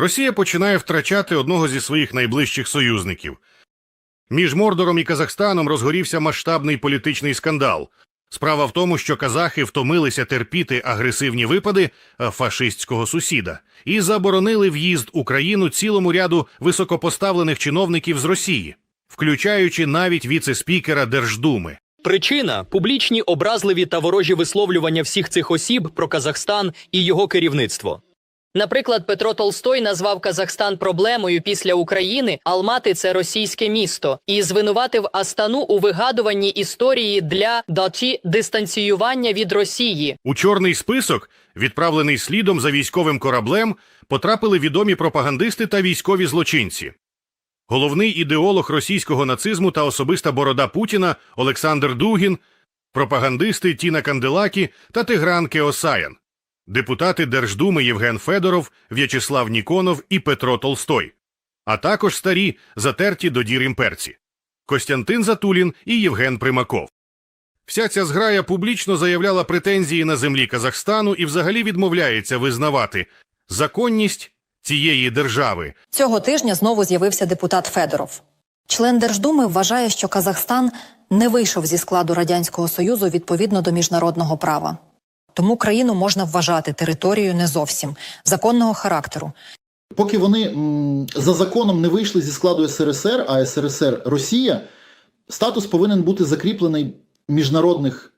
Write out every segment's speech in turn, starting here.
Росія починає втрачати одного зі своїх найближчих союзників. Між Мордором і Казахстаном розгорівся масштабний політичний скандал. Справа в тому, що казахи втомилися терпіти агресивні випади е, фашистського сусіда і заборонили в'їзд у країну цілому ряду високопоставлених чиновників з Росії, включаючи навіть віце-спікера Держдуми. Причина публічні образливі та ворожі висловлювання всіх цих осіб про Казахстан і його керівництво. Наприклад, Петро Толстой назвав Казахстан проблемою після України. Алмати це російське місто, і звинуватив Астану у вигадуванні історії для даті дистанціювання від Росії. У чорний список, відправлений слідом за військовим кораблем, потрапили відомі пропагандисти та військові злочинці. Головний ідеолог російського нацизму та особиста борода Путіна Олександр Дугін, пропагандисти Тіна Канделакі та Тигран Кеосаян, депутати Держдуми Євген Федоров, В'ячеслав Ніконов і Петро Толстой, а також старі затерті до дір імперці Костянтин Затулін і Євген Примаков. Вся ця зграя публічно заявляла претензії на землі Казахстану і взагалі відмовляється визнавати законність цієї держави. Цього тижня знову з'явився депутат Федоров. Член Держдуми вважає, що Казахстан не вийшов зі складу радянського союзу відповідно до міжнародного права. Тому країну можна вважати територією не зовсім законного характеру. Поки вони за законом не вийшли зі складу СРСР, а СРСР Росія, статус повинен бути закріплений в міжнародних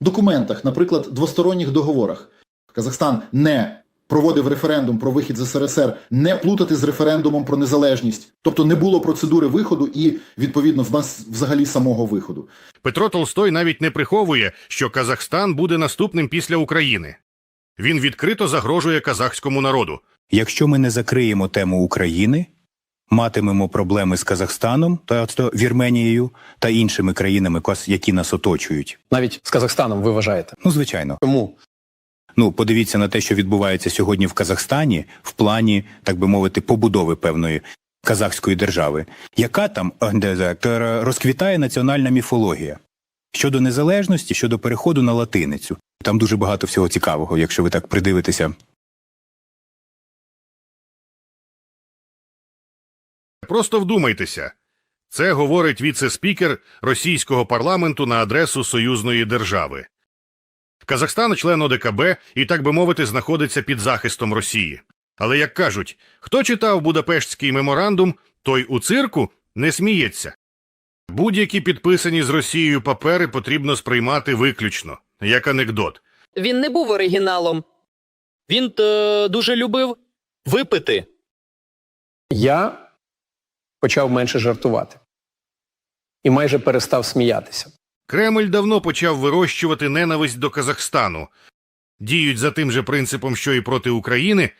документах, наприклад, двосторонніх договорах. Казахстан не проводив референдум про вихід з СРСР, не плутати з референдумом про незалежність, тобто не було процедури виходу і відповідно в нас взагалі самого виходу. Петро Толстой навіть не приховує, що Казахстан буде наступним після України. Він відкрито загрожує казахському народу. Якщо ми не закриємо тему України, матимемо проблеми з Казахстаном та та Вірменією та іншими країнами, які нас оточують. Навіть з Казахстаном ви вважаєте. Ну, звичайно. Чому? Ну, подивіться на те, що відбувається сьогодні в Казахстані, в плані, так би мовити, побудови певної казахської держави, яка там е, те, розквітає національна міфологія щодо незалежності, щодо переходу на латиницю. Там дуже багато всього цікавого, якщо ви так придивитеся. Просто вдумайтеся. Це говорить віце-спікер російського парламенту на адресу союзної держави. Казахстан член ОДКБ і, так би мовити, знаходиться під захистом Росії. Але, як кажуть, хто читав Будапештський меморандум, той у цирку не сміється. Будь-які підписані з Росією папери потрібно сприймати виключно, як анекдот. Він не був оригіналом. Він е, дуже любив випити. Я почав менше жартувати і майже перестав сміятися. Кремль давно почав вирощувати ненависть до Казахстану. Діють за тим же принципом, що і проти України.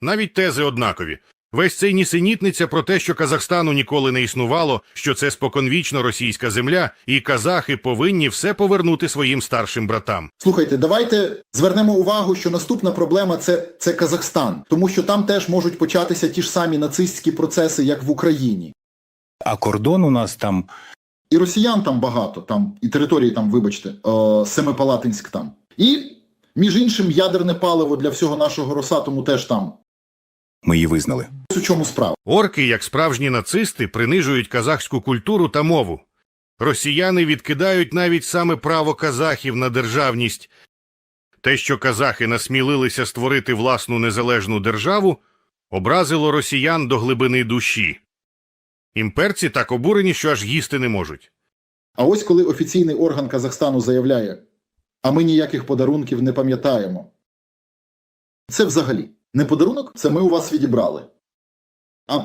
Навіть тези однакові. Весь цей нісенітниця про те, що Казахстану ніколи не існувало, що це споконвічно російська земля, і казахи повинні все повернути своїм старшим братам. Слухайте, давайте звернемо увагу, що наступна проблема це, це Казахстан, тому що там теж можуть початися ті ж самі нацистські процеси, як в Україні. А кордон у нас там І росіян там багато, там і території там, вибачте, е, Семипалатинськ там. І, між іншим, ядерне паливо для всього нашого Росатому теж там. ми її визнали. Ось у чому справа. Орки, як справжні нацисти, принижують казахську культуру та мову. Росіяни відкидають навіть саме право казахів на державність. Те, що казахи насмілилися створити власну незалежну державу, образило росіян до глибини душі. Імперці так обурені, що аж їсти не можуть. А ось коли офіційний орган Казахстану заявляє, а ми ніяких подарунків не пам'ятаємо. Це взагалі не подарунок, це ми у вас відібрали. А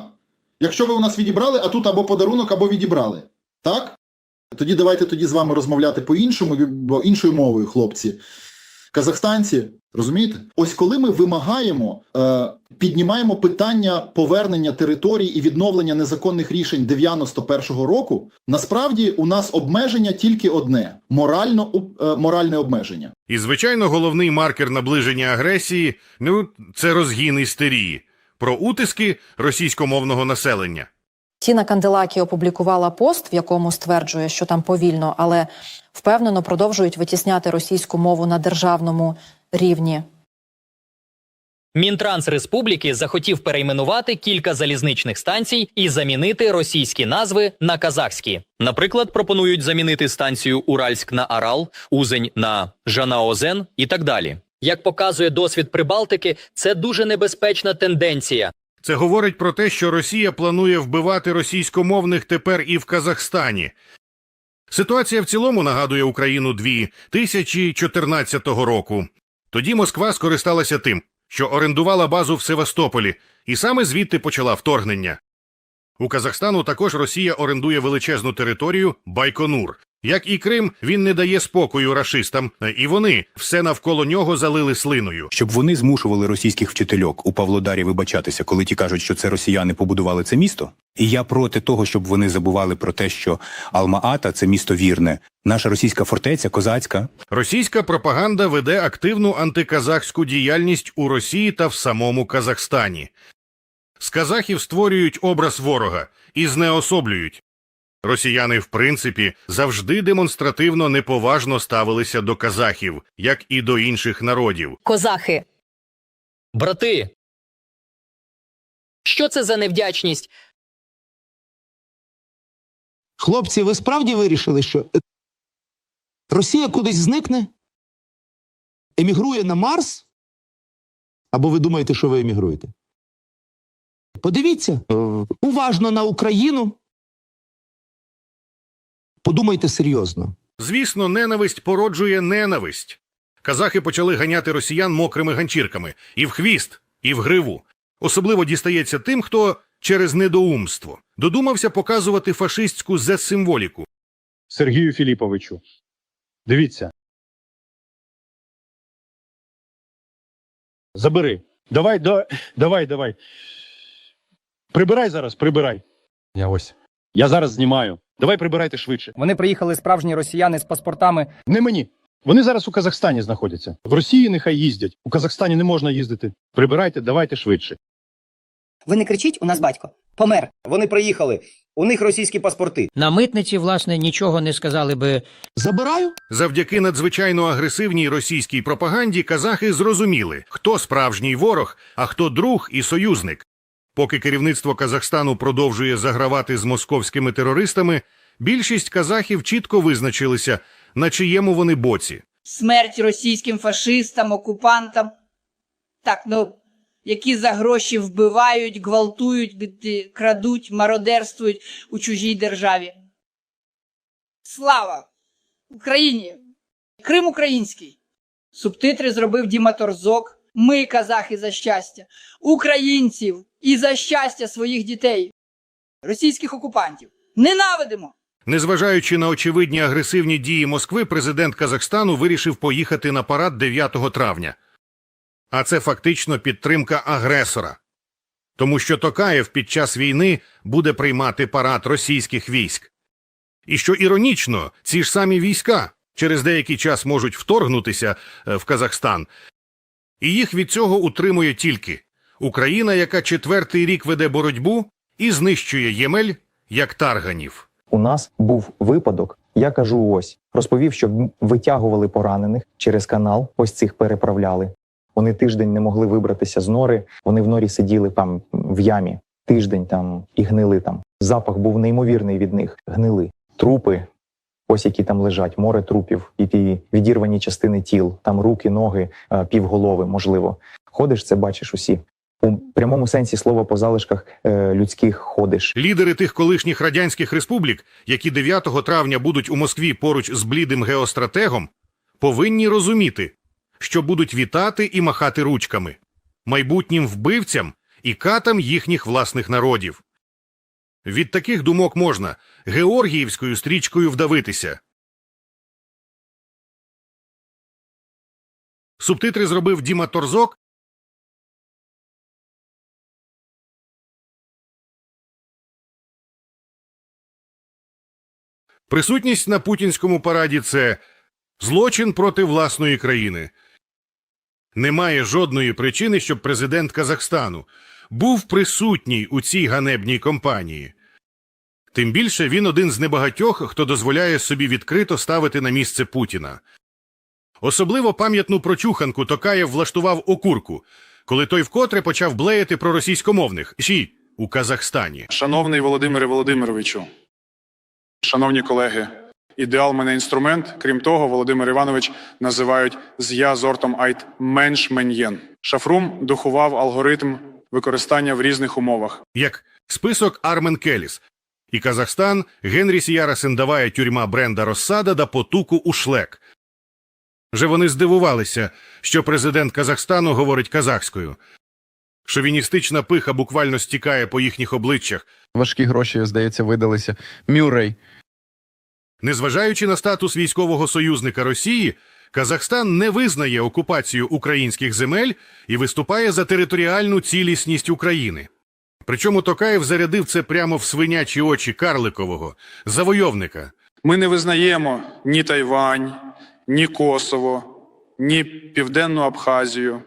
якщо ви у нас відібрали, а тут або подарунок, або відібрали. Так? Тоді давайте тоді з вами розмовляти по-іншому, бо іншою мовою, хлопці. Казахстанці, розумієте? Ось коли ми вимагаємо, е, піднімаємо питання повернення територій і відновлення незаконних рішень 91-го року, насправді у нас обмеження тільки одне морально, е, моральне обмеження. І, звичайно, головний маркер наближення агресії ну, це розгін істерії про утиски російськомовного населення. Тіна Канделакі опублікувала пост, в якому стверджує, що там повільно, але впевнено продовжують витісняти російську мову на державному рівні. Мінтранс Республіки захотів перейменувати кілька залізничних станцій і замінити російські назви на казахські. Наприклад, пропонують замінити станцію Уральськ на Арал, Узень на Жанаозен і так далі. Як показує досвід Прибалтики, це дуже небезпечна тенденція. Це говорить про те, що Росія планує вбивати російськомовних тепер і в Казахстані. Ситуація в цілому нагадує Україну 2014 року. Тоді Москва скористалася тим, що орендувала базу в Севастополі, і саме звідти почала вторгнення. У Казахстану також Росія орендує величезну територію Байконур. Як і Крим, він не дає спокою рашистам, і вони все навколо нього залили слиною. Щоб вони змушували російських вчительок у Павлодарі вибачатися, коли ті кажуть, що це росіяни побудували це місто. І я проти того, щоб вони забували про те, що Алма-Ата це місто вірне, наша російська фортеця, козацька. Російська пропаганда веде активну антиказахську діяльність у Росії та в самому Казахстані. З казахів створюють образ ворога і знеособлюють. Росіяни, в принципі, завжди демонстративно неповажно ставилися до казахів, як і до інших народів. Козахи. Брати, Що це за невдячність? Хлопці, ви справді вирішили, що е, Росія кудись зникне? Емігрує на Марс? Або ви думаєте, що ви емігруєте? Подивіться уважно на Україну. Подумайте серйозно. Звісно, ненависть породжує ненависть. Казахи почали ганяти росіян мокрими ганчірками і в хвіст, і в гриву. Особливо дістається тим, хто через недоумство додумався показувати фашистську зе-символіку. Сергію Філіповичу. Дивіться. Забери. Давай, да, давай, давай. Прибирай зараз, прибирай. Я ось. Я зараз знімаю. Давай прибирайте швидше. Вони приїхали справжні росіяни з паспортами. Не мені. Вони зараз у Казахстані знаходяться. В Росії нехай їздять. У Казахстані не можна їздити. Прибирайте, давайте швидше. Ви не кричіть, у нас батько. Помер. Вони приїхали. У них російські паспорти. На митниці, власне, нічого не сказали би. Забираю? Завдяки надзвичайно агресивній російській пропаганді казахи зрозуміли, хто справжній ворог, а хто друг і союзник. Поки керівництво Казахстану продовжує загравати з московськими терористами, більшість казахів чітко визначилися, на чиєму вони боці. смерть російським фашистам, окупантам. Так, ну, які за гроші вбивають, гвалтують, крадуть, мародерствують у чужій державі. Слава Україні! Крим український. Субтитри зробив Діма Торзок. Ми, казахи, за щастя, українців і за щастя своїх дітей, російських окупантів. Ненавидимо! Незважаючи на очевидні агресивні дії Москви, президент Казахстану вирішив поїхати на парад 9 травня. А це фактично підтримка агресора. Тому що Токаєв під час війни буде приймати парад російських військ. І що іронічно, ці ж самі війська через деякий час можуть вторгнутися е, в Казахстан. І їх від цього утримує тільки Україна, яка четвертий рік веде боротьбу і знищує Ємель як тарганів. У нас був випадок. Я кажу, ось розповів, що витягували поранених через канал. Ось цих переправляли. Вони тиждень не могли вибратися з нори. Вони в норі сиділи там в ямі. Тиждень там і гнили там. Запах був неймовірний від них. Гнили трупи. Ось які там лежать, море трупів, і ті відірвані частини тіл, там руки, ноги, е, півголови, можливо. Ходиш, це бачиш усі. У прямому сенсі слова по залишках е, людських ходиш. Лідери тих колишніх радянських республік, які 9 травня будуть у Москві поруч з блідим геостратегом, повинні розуміти, що будуть вітати і махати ручками майбутнім вбивцям і катам їхніх власних народів. Від таких думок можна георгіївською стрічкою вдавитися. Субтитри зробив Діма Торзок, Присутність на путінському параді це злочин проти власної країни. Немає жодної причини, щоб президент Казахстану був присутній у цій ганебній компанії. Тим більше він один з небагатьох, хто дозволяє собі відкрито ставити на місце Путіна. Особливо пам'ятну прочуханку Токаєв влаштував окурку, коли той вкотре почав блеяти про російськомовних «Ші» у Казахстані. Шановний Володимире Володимировичу, шановні колеги, ідеал мене інструмент. Крім того, Володимир Іванович називають з я зортом айт менш мен'єн. Шафрум духував алгоритм використання в різних умовах. як список Армен Келіс. І Казахстан Генрі Сіяра Сендавая тюрма Бренда Россада да потуку у шлек. Вже вони здивувалися, що президент Казахстану говорить казахською. Шовіністична пиха буквально стікає по їхніх обличчях. Важкі гроші, здається, видалися. Мюррей. Незважаючи на статус військового союзника Росії, Казахстан не визнає окупацію українських земель і виступає за територіальну цілісність України. Причому Токаєв зарядив це прямо в свинячі очі Карликового, завойовника. Ми не визнаємо ні Тайвань, ні Косово, ні Південну Абхазію,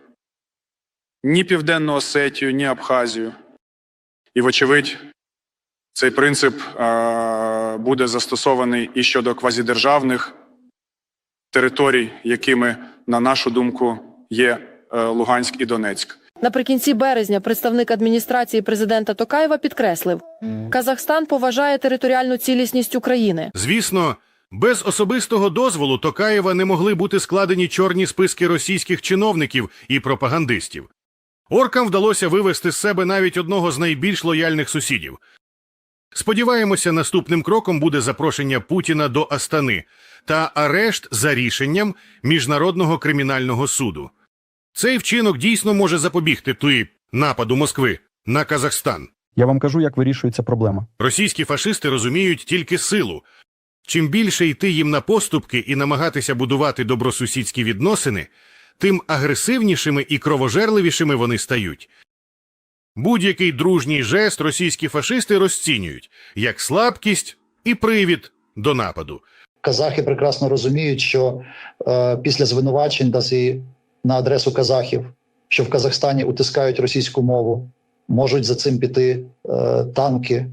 ні Південну Осетію, ні Абхазію. І, вочевидь, цей принцип е, буде застосований і щодо квазідержавних територій, якими, на нашу думку, є е, Луганськ і Донецьк. Наприкінці березня представник адміністрації президента Токаєва підкреслив, Казахстан поважає територіальну цілісність України. Звісно, без особистого дозволу Токаєва не могли бути складені чорні списки російських чиновників і пропагандистів. Оркам вдалося вивести з себе навіть одного з найбільш лояльних сусідів. Сподіваємося, наступним кроком буде запрошення Путіна до Астани та арешт за рішенням Міжнародного кримінального суду. Цей вчинок дійсно може запобігти той нападу Москви на Казахстан. Я вам кажу, як вирішується проблема. Російські фашисти розуміють тільки силу. Чим більше йти їм на поступки і намагатися будувати добросусідські відносини, тим агресивнішими і кровожерливішими вони стають. Будь-який дружній жест російські фашисти розцінюють як слабкість і привід до нападу. Казахи прекрасно розуміють, що е, після звинувачень даси на адресу казахів, що в Казахстані утискають російську мову, можуть за цим піти е, танки,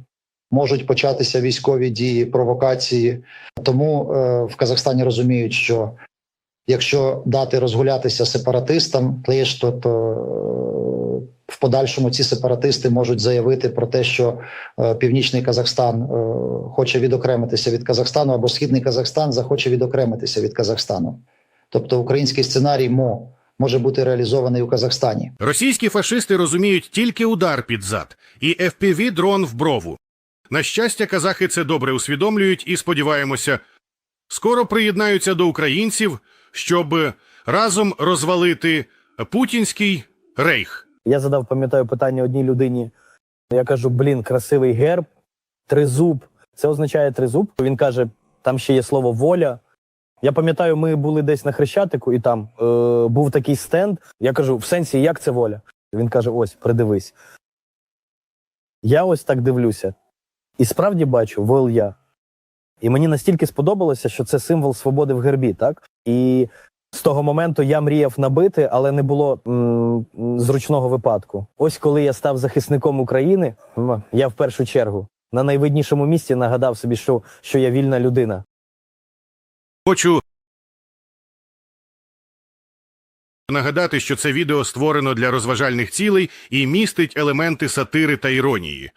можуть початися військові дії, провокації. Тому е, в Казахстані розуміють, що якщо дати розгулятися сепаратистам, то, то е, в подальшому ці сепаратисти можуть заявити про те, що е, північний Казахстан е, хоче відокремитися від Казахстану, або східний Казахстан захоче відокремитися від Казахстану. Тобто український сценарій мо може бути реалізований у Казахстані. Російські фашисти розуміють тільки удар під зад і FPV-дрон в брову. На щастя, казахи це добре усвідомлюють і, сподіваємося, скоро приєднаються до українців, щоб разом розвалити путінський рейх. Я задав, пам'ятаю, питання одній людині. Я кажу: блін, красивий герб, тризуб. Це означає тризуб. Він каже: там ще є слово воля. Я пам'ятаю, ми були десь на Хрещатику, і там е, був такий стенд. Я кажу: в сенсі, як це воля? Він каже: ось, придивись. Я ось так дивлюся. І справді бачу воля. І мені настільки сподобалося, що це символ свободи в гербі, так? І з того моменту я мріяв набити, але не було м, зручного випадку. Ось коли я став захисником України, я в першу чергу на найвиднішому місці нагадав собі, що, що я вільна людина. Хочу нагадати, що це відео створено для розважальних цілей і містить елементи сатири та іронії.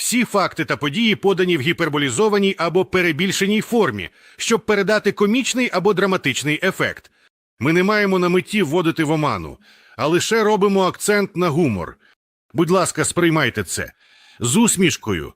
Всі факти та події подані в гіперболізованій або перебільшеній формі, щоб передати комічний або драматичний ефект. Ми не маємо на меті вводити в оману, а лише робимо акцент на гумор. Будь ласка, сприймайте це з усмішкою